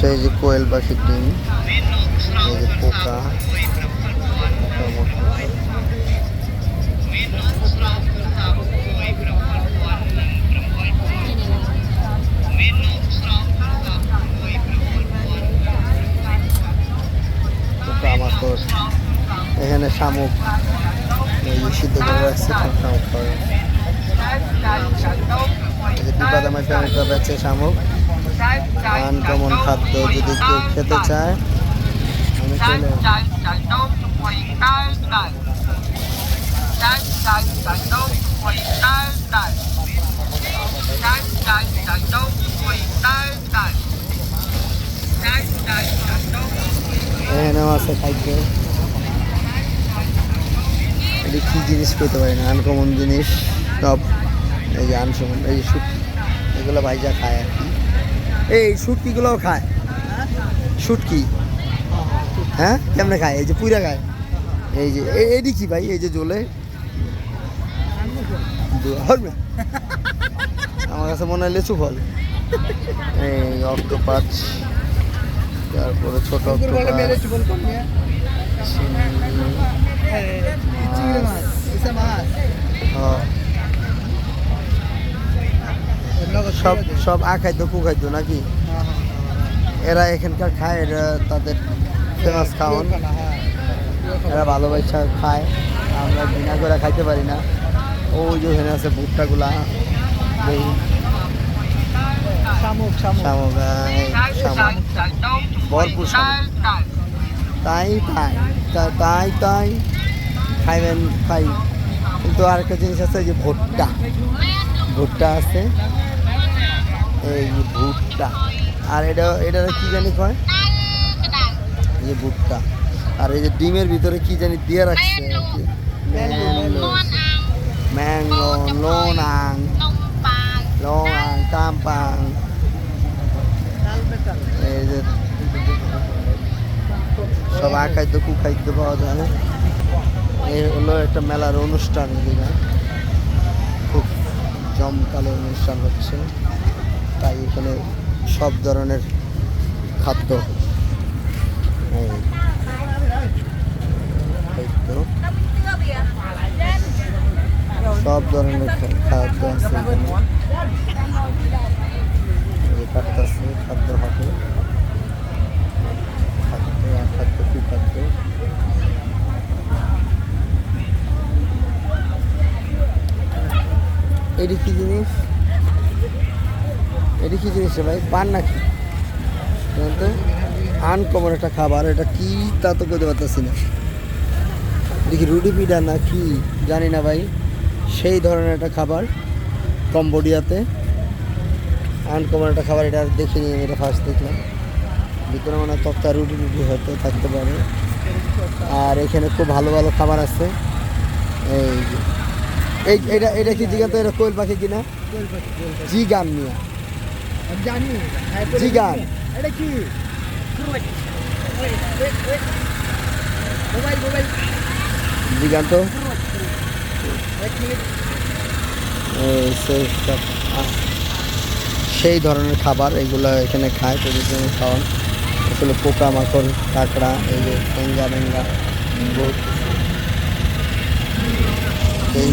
হচ্ছে এই যে কোয়েল পাখির ডিম, এই যে পোকা এখানে শামুক সিদ্ধ করে শামুক বেচে শামুক। আনকমন খাদ্য যদি কেউ খেতে চায়? কি জিনিস পেতে পারি না? আনকমন জিনিস। সব এই যে আনকমন, এই যে এগুলো ভাইজা খায় আর কি। এই শুটকিগুলোও খায়। শুটকি? হ্যাঁ? কেমনে খায়? এই যে পুরা খায়। এই যে এ- এডি কি ভাই? এই যে জ্বলে আমার কাছে মনে হয় লেচু ফল। এই অক্টোপাস তারপরে ছোট অক্টোপাস সব সব আখাদ্য কুখাদ্য নাকি? এরা এখানকার খায় এরা তাদের ফেমাস খাওয়ান। এরা ভালোবাসা খায় আমরা বিনা করে খাইতে পারি না। ওই যে ওখানে আছে ভুট্টাগুলা শামুক শামুক। শামুক ভরপুর শামুক। তাই তাই তাই তাই খাইবেন খাই কিন্তু আরেকটা জিনিস আছে যে ভুট্টা। ভুট্টা আছে। এই ভুট্টা। আর এটা এটা কি জানি কয়? এই ভুট্টা। আর এই যে ডিমের ভিতরে কি জানি দিয়ে রাখছে ম্যাঙ্গো। লোনাং লোনাং কাম্পাং এই যে সব আখাদ্য কুখাদ্য পাওয়া যায়। এই হলো একটা মেলার অনুষ্ঠান খুব জমকালো অনুষ্ঠান হচ্ছে। তাই এখানে সব ধরনের খাদ্য। সব ধরনের খাদ্য আছে কাটতেছে খাদ্য হবে। খাদ্য খাদ্য খাদ্য? এটি কি জিনিস? এটি কি জিনিস ভাই? পান নাকি? জানতে আনকমন একটা খাবার এটা কি তা তো করতে পারতেছি না। এটা কি রুটি পিঠা না কি জানি না ভাই। সেই ধরনের একটা খাবার কম্বোডিয়াতে। আনকমন একটা খাবার এটা দেখিনি আমি এটা ফার্স্ট দেখলাম। ভিতরে মনে হয় তক্তা রুটি রুটি হয়তো থাকতে পারে। আর এখানে খুব ভালো ভালো খাবার আছে। এই এই এটা এটা কি জিগান তো এটা কোয়েল পাখি কিনা? জিগান মিয়া। আমি জানি। জিগান। এটা কি? Mobile mobile. জিগান তো। এক মিনিট। এই সেই ধরনের খাবার এগুলো এখানে খায় ট্রেডিশনাল খাওয়ান। আসলে পোকা মাকড় কাঁকড়া এই যে টেঙ্গা মেঙ্গা বহুত। এই